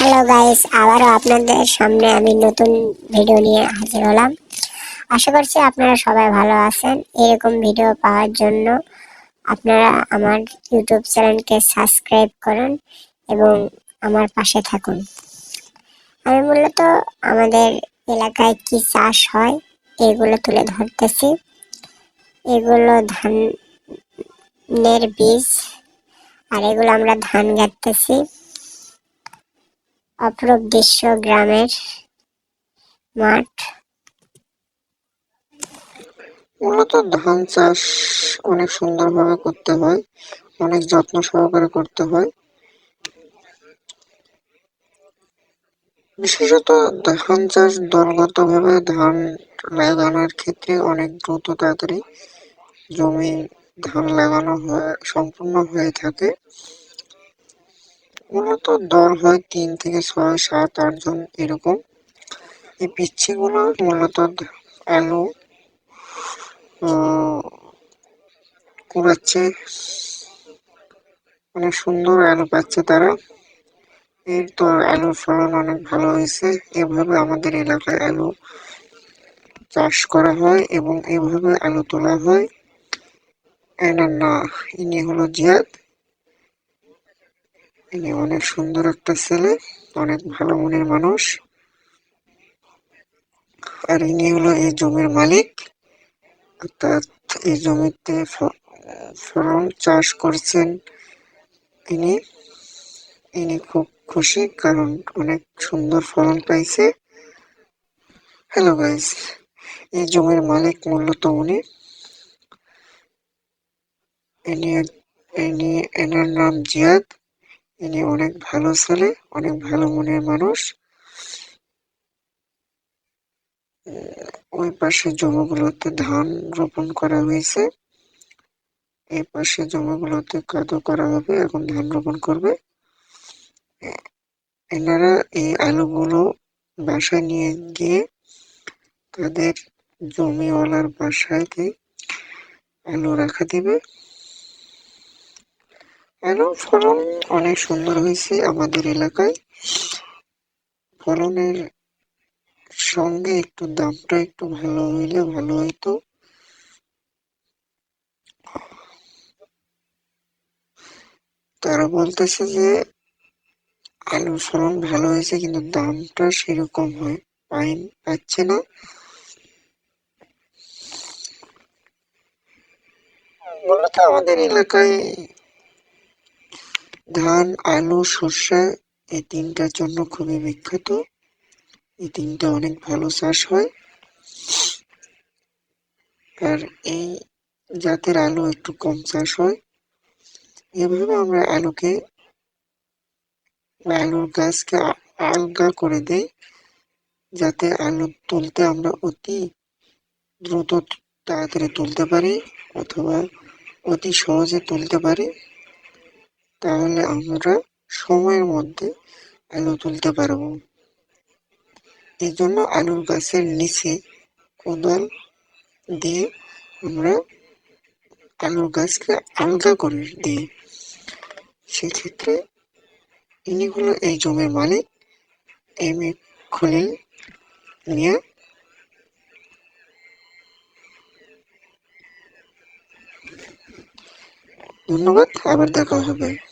Hello guys আবারও আপনাদের সামনে আমি নতুন ভিডিও নিয়ে হাজির হলাম। আশা করছি আপনারা সবাই ভালো আছেন। এরকম ভিডিও পাওয়ার জন্য আপনারা আমার ইউটিউব চ্যানেলকে সাবস্ক্রাইব করুন এবং আমার পাশে থাকুন। আমি মূলত আমাদের এলাকায় কি চাষ হয় এগুলো তুলে ধরতেছি। এগুলো ধানের বীজ, আর এগুলো আমরা ধান গাঁথতেছি অপরূপ গ্রামের মাঠ। মূলত ধান চাষ অনেক সুন্দরভাবে করতে হয়, অনেক যত্ন সহকারে করতে হয়। বিশেষত ধান চাষ দলগতভাবে ধান লাগানোর ক্ষেত্রে অনেক দ্রুত তাড়াতাড়ি জমি ধান লাগানো হয়, সম্পূর্ণ হয়ে থাকে। মূলত দল হয় তিন থেকে ছয়, সাত, আট জন এরকম। এই পিচ্ছিগুলো মূলত আলু কুড়াচ্ছে। অনেক সুন্দর আলু পাচ্ছে তারা। এর তো আলুর ফলন অনেক ভালো হয়েছে। এভাবে আমাদের এলাকায় আলু চাষ করা হয় এবং এভাবে আলু তোলা হয়। এনার না ইনি হলো জিয়াদ। ইনি অনেক সুন্দর একটা ছেলে, অনেক ভালো মনের মানুষ। আর ইনি হলো এই জমির মালিক। অর্থাৎ এই জমিতে ফলন চাষ করছেন ইনি। ইনি খুব খুশি কারণ অনেক সুন্দর ফলন পাইছে। হ্যালো গাইস এই জমির মালিক মূলত উনি। ইনি, এনার নাম জিয়াদ। ইনি অনেক ভালো ছেলে, অনেক ভালো মনের মানুষ। ওই পাশে জমিগুলোতে ধান রোপণ করা হয়েছে। এই পাশে জমিগুলোতে কাদো করা হবে, এখন ধান রোপণ করবে। এনারা এই আলুগুলো বাসায় নিয়ে গিয়ে তাদের জমিওয়ালার বাসায় আলু রাখা দিবে। আলু ফলন অনেক সুন্দর হয়েছে আমাদের এলাকায়। ফলনের সঙ্গে একটু দামটা একটু ভালো হইলে ভালো হইতো। তারা বলতেছে যে আলু ফলন ভালো হয়েছে কিন্তু দামটা সেরকম হয় পাই পাচ্ছে না। মূলত আমাদের এলাকায় ধান, আলু, সর্ষে এই তিনটার জন্য খুবই বিখ্যাত। এই তিনটা অনেক ভালো চাষ হয়। আর এই জাতের আলু একটু কম চাষ হয়। এভাবে আমরা আলুকে, আলুর গাছকে আলগা করে দেই, যাতে আলু তুলতে আমরা অতি দ্রুত তাড়াতাড়ি তুলতে পারি অথবা অতি সহজে তুলতে পারি। তাহলে আমরা সময়ের মধ্যে আলু তুলতে পারব। এই জন্য আলুর গাছের নিচে কোদাল দিয়ে আমরা আলুর গাছকে আলগা করে দিই। সেক্ষেত্রে ইনি হলো এই জমির মালিক, এম এ খলিল মিয়া। ধন্যবাদ, আবার দেখা হবে।